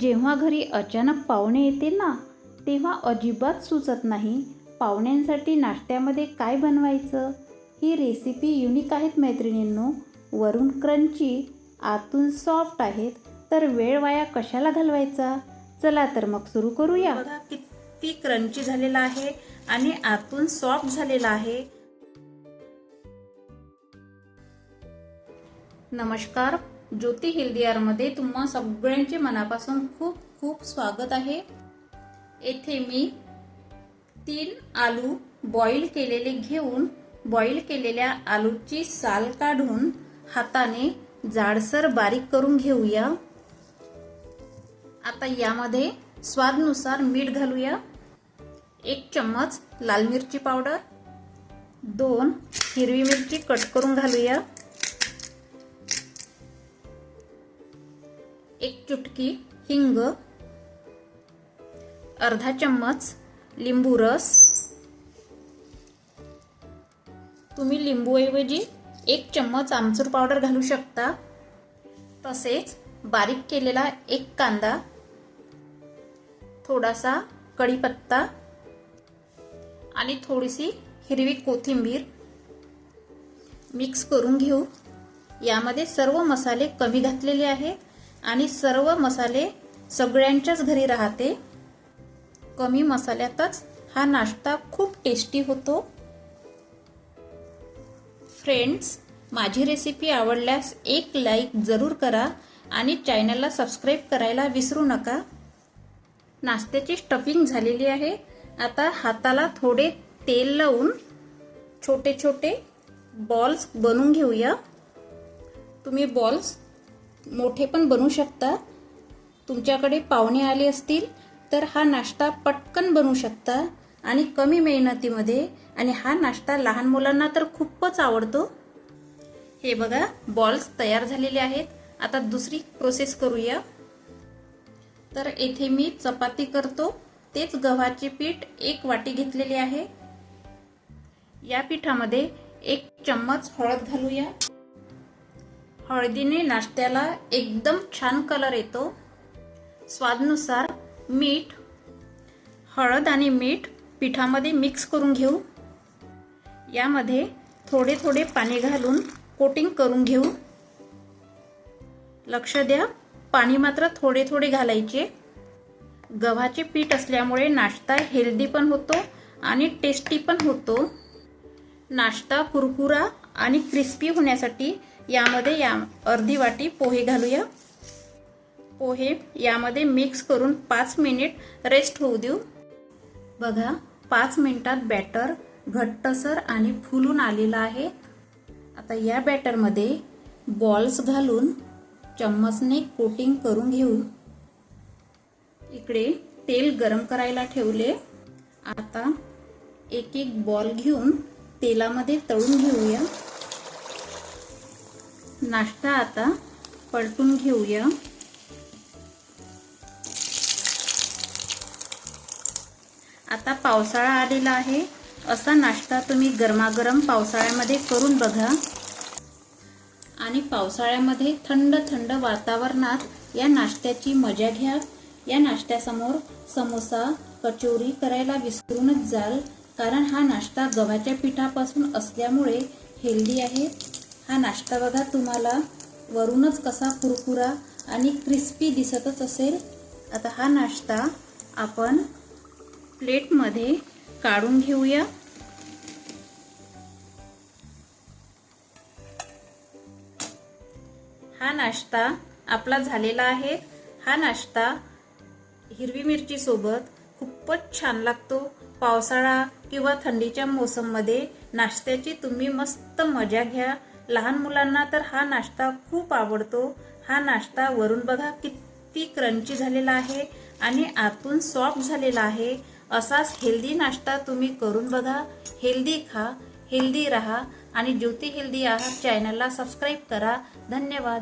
जेव्हा घरी अचानक पाहुणे येते ना तेव्हा अजिबात सुचत नाही पाहुण्यांसाठी नाश्त्यामध्ये काय बनवायचं? ही रेसिपी युनिक आहेत मैत्रिणींनो. वरून क्रंची आतून सॉफ्ट आहेत. तर वेळ वाया कशाला घालवायचा? चला तर मग सुरू करूया. बघा किती क्रंची झालेला आहे आणि आतून सॉफ्ट झालेला आहे. नमस्कार. ज्योती हेल्दियारमध्ये तुम्हा सगळ्यांचे मनापासून खूप खूप स्वागत आहे. येथे मी तीन आलू बॉईल केलेले घेऊन बॉईल केलेल्या आलूची साल काढून हाताने जाडसर बारीक करून घेऊया. आता यामध्ये स्वादनुसार मीठ घालूया. एक चम्मच लाल मिरची पावडर दोन हिरवी मिरची कट करून घालूया. चुटकी हिंग अर्धा चम्मच लिंबू रस. तुम्ही लिंबूऐवजी एक चम्मच आमचूर पावडर घालू शकता. तसेच बारीक केलेला एक कांदा थोडासा कढीपत्ता आणि थोडीशी हिरवी कोथिंबीर मिक्स करून घेऊ. यामध्ये सर्व मसाले कमी घातलेले आहेत. आणि सर्व मसाले सगळ्यांच्याच घरी राहते. कमी मसाल्यातच हा नाश्ता खूप टेस्टी होतो. फ्रेंड्स माझी रेसिपी आवडल्यास एक लाईक जरूर करा आणि चॅनलला सबस्क्राईब करायला विसरू नका. नाश्त्याची स्टफिंग झालेली आहे. आता हाताला थोडे तेल लावून छोटे छोटे बॉल्स बनवून घेऊया. तुम्ही बॉल्स मोठे पण बनू शकता तुमच्याकडे पाहुणे आले असतील तर हा नाश्ता पटकन बनवू शकता आणि कमी मेहनतीमध्ये. आणि हा नाश्ता लहान मुलांना तर खूपच आवडतो. हे बघा बॉल्स तयार झालेले आहेत. आता दुसरी प्रोसेस करूया. तर येथे मी चपाती करतो. तेच गव्हाचे पीठ एक वाटी घेतलेले आहे. या पिठामध्ये एक चम्मच हळद घालूया. हळदीने नाश्त्याला एकदम छान कलर येतो. स्वादनुसार मीठ हळद आणि मीठ पिठामध्ये मिक्स करून घेऊ. यामध्ये थोडे थोडे पाणी घालून कोटिंग करून घेऊ. लक्ष द्या पाणी मात्र थोडे थोडे घालायचे. गव्हाचे पीठ असल्यामुळे नाश्ता हेल्दी पण होतो आणि टेस्टी पण होतो. नाश्ता कुरकुरा आणि क्रिस्पी होण्यासाठी यामध्ये या अर्धी वाटी पोहे घालूया. पोहे यामध्ये मिक्स करून पाच मिनिट रेस्ट होऊ देऊ. बघा पाच मिनिटात बॅटर घट्टसर आणि फुलून आलेला आहे. आता या बॅटरमध्ये बॉल्स घालून चम्मचने कोटिंग करून घेऊ. इकडे तेल गरम करायला ठेवले. आता एक एक बॉल घेऊन तेलामध्ये तळून घेऊया. नाश्ता आता पलटून घेऊया. आता पावसाळा आलेला आहे. असा नाश्ता तुम्ही गरमागरम पावसाळ्यामध्ये करून बघा. आणि पावसाळ्यामध्ये थंड थंड वातावरणात या नाश्त्याची मजा घ्या. या नाश्त्यासमोर समोसा कचोरी करायला विसरूनच जाल कारण हा नाश्ता गव्हाच्या पिठापासून असल्यामुळे हेल्दी आहे. हा नाश्ता बघा तुम्हाला वरूनच कसा कुरकुरा आणि क्रिस्पी दिसतच असेल. आता हा नाश्ता आपण प्लेटमध्ये काढून घेऊया. हा नाश्ता आपला झालेला आहे. हा नाश्ता हिरवी मिरची सोबत खूपच छान लागतो. पावसाळा किंवा थंडीच्या मोसममध्ये नाश्त्याची तुम्ही मस्त मजा घ्या. लहान मुलांना तर हा नाश्ता खूप आवडतो. हा नाश्ता वरून बघा किती क्रंची झालेला आहे आणि आतून सॉफ्ट झालेला आहे. असाच हेल्दी नाश्ता तुम्ही करून बघा. हेल्दी खा हेल्दी राहा आणि ज्योती हेल्दी आहात चॅनलला सबस्क्राईब करा. धन्यवाद.